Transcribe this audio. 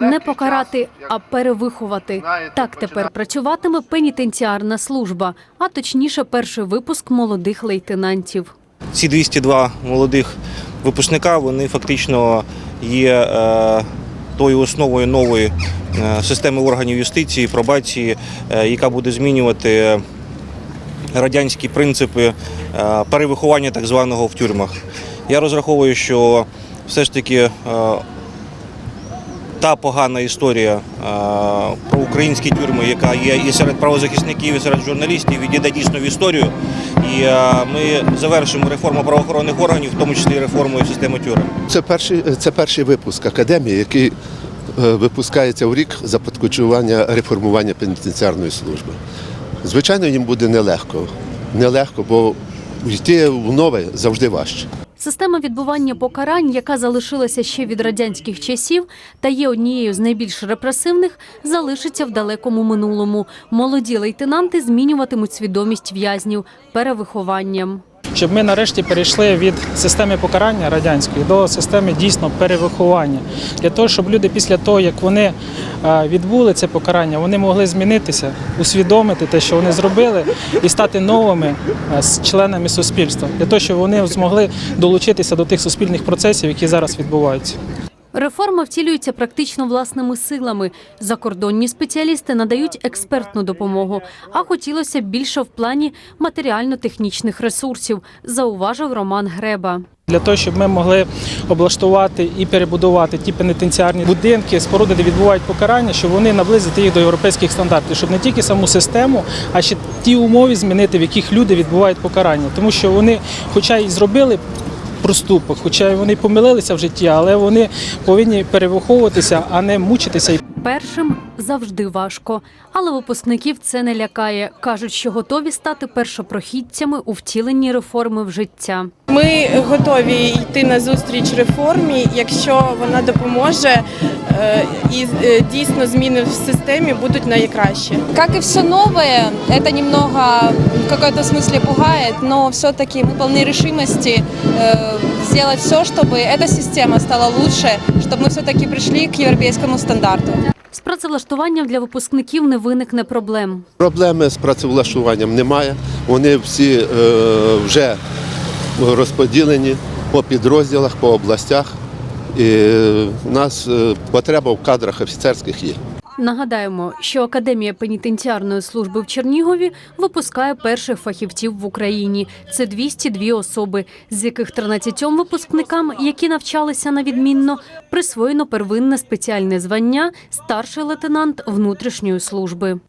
Не покарати, а перевиховати. Так тепер працюватиме пенітенціарна служба, а точніше, перший випуск молодих лейтенантів. Ці 202 молодих випускника вони фактично є е, тою основою нової е, системи органів юстиції, пробації, е, яка буде змінювати радянські принципи е, перевиховання так званого в тюрмах. Я розраховую, що все ж таки е, та погана історія е, про українські тюрми, яка є і серед правозахисників, і серед журналістів, відійде дійсно в історію. І е, ми завершимо реформу правоохоронних органів, в тому числі реформою системи тюрем. Це перший, це перший випуск академії, який е, випускається у рік започаткування реформування пенітенціарної служби. Звичайно, їм буде нелегко. Нелегко, бо йти в нове завжди важче. Система відбування покарань, яка залишилася ще від радянських часів та є однією з найбільш репресивних, залишиться в далекому минулому. Молоді лейтенанти змінюватимуть свідомість в'язнів перевихованням. Щоб ми нарешті перейшли від системи покарання радянської до системи дійсно перевиховання. Для того, щоб люди після того, як вони е, відбули це покарання, вони могли змінитися, усвідомити те, що вони зробили, і стати новими е, членами суспільства, для того, щоб вони змогли долучитися до тих суспільних процесів, які зараз відбуваються. Реформа втілюється практично власними силами. Закордонні спеціалісти надають експертну допомогу, а хотілося б більше в плані матеріально-технічних ресурсів, зауважив Роман Греба. Для того, щоб ми могли облаштувати і перебудувати ті пенітенціарні будинки, споруди, де відбувають покарання, щоб вони наблизити їх до європейських стандартів, щоб не тільки саму систему, а ще ті умови змінити, в яких люди відбувають покарання. Тому що вони, хоча й зробили проступок, хоча вони помилилися в житті, але вони повинні перевиховуватися, а не мучитися. Першим завжди важко, але випускників це не лякає. кажуть, що готові стати першопрохідцями у втіленні реформи в життя. Ми готові йти на зустріч реформі, якщо вона допоможе е, і е, дійсно зміни в системі будуть найкраще. Как и все новое, это немного в каком-то смысле пугает, но все-таки мы полны решимости э, сделать все, чтобы эта система стала лучше, чтобы мы все-таки пришли к европейскому стандарту. З працевлаштуванням для випускників не виникне проблем. Проблеми з працевлаштуванням немає. Вони всі е, вже розподілені по підрозділах, по областях. І в нас е, потреба в кадрах офіцерських є. Нагадаємо, що Академія пенітенціарної служби в Чернігові випускає перших фахівців в Україні. Це 202 особи, з яких 13 випускникам, які навчалися на відмінно, присвоєно первинне спеціальне звання старший лейтенант внутрішньої служби.